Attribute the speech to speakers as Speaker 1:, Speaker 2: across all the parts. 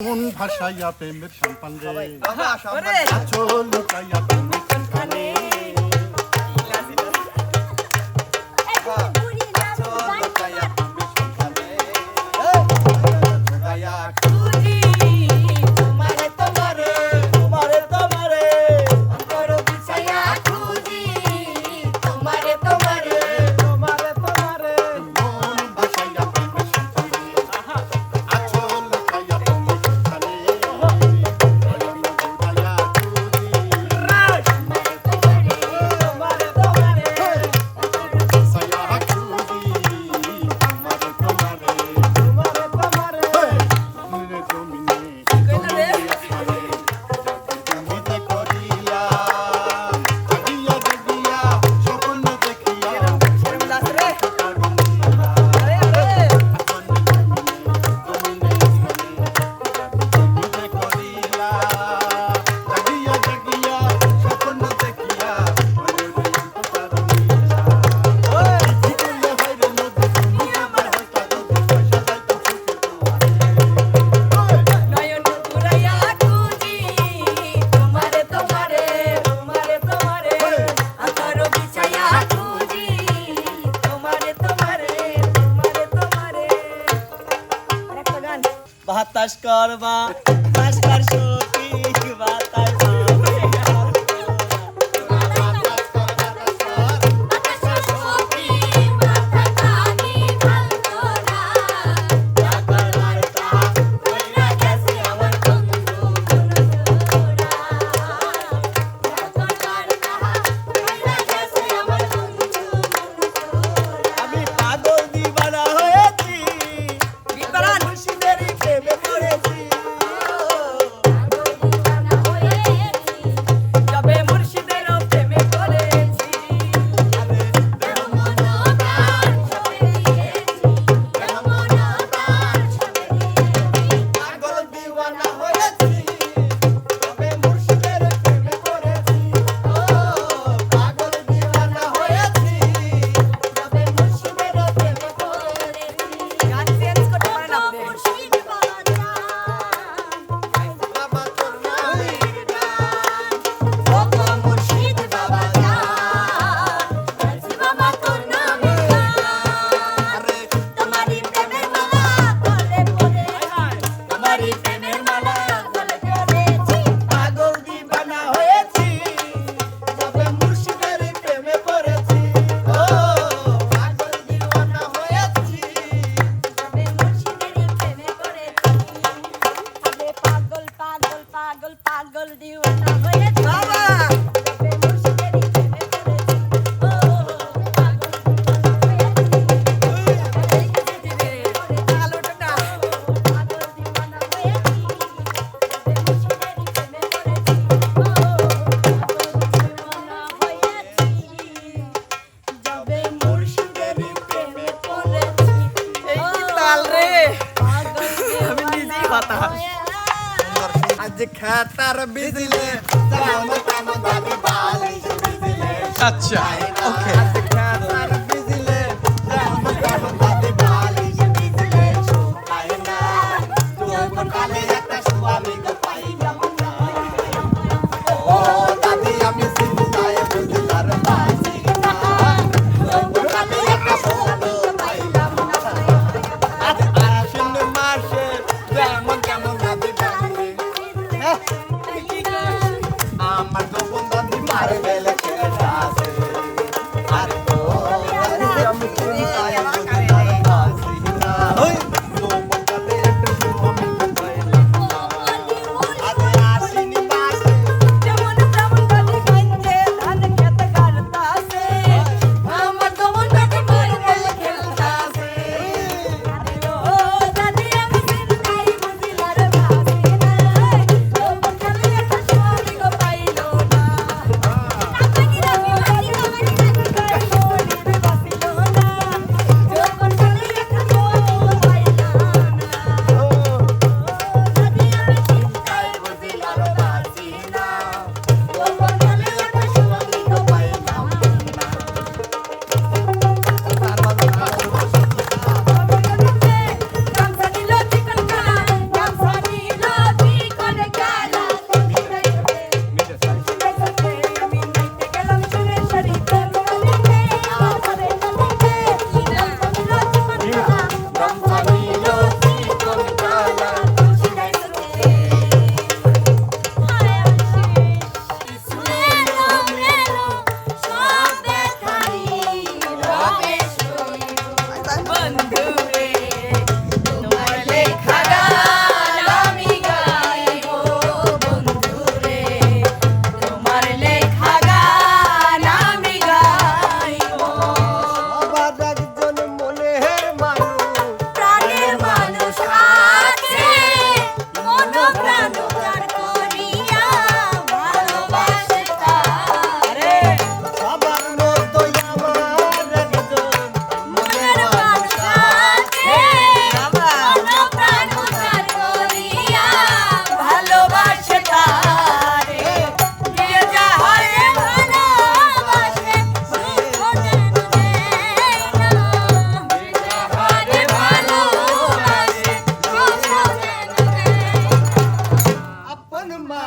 Speaker 1: কোন ভাষায় প্রেমের সম্পান রে
Speaker 2: চলো Kayah Let's go to the Taşkarıma পাগল দিওয়ানা হয়ে খাতার বিজলে
Speaker 3: আচ্ছা ওকে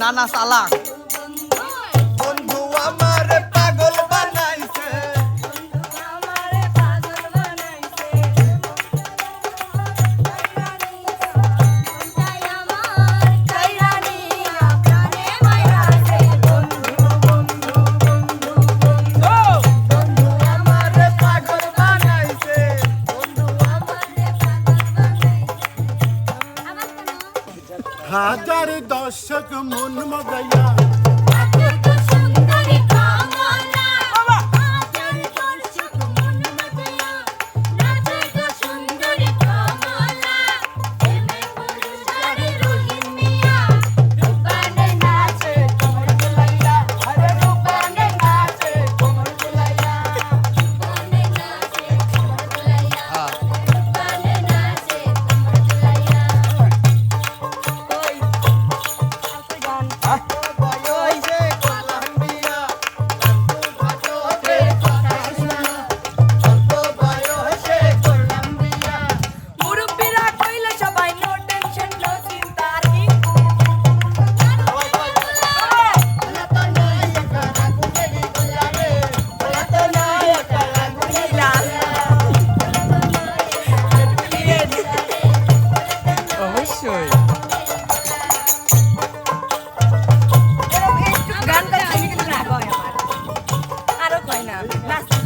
Speaker 2: নানা সালাক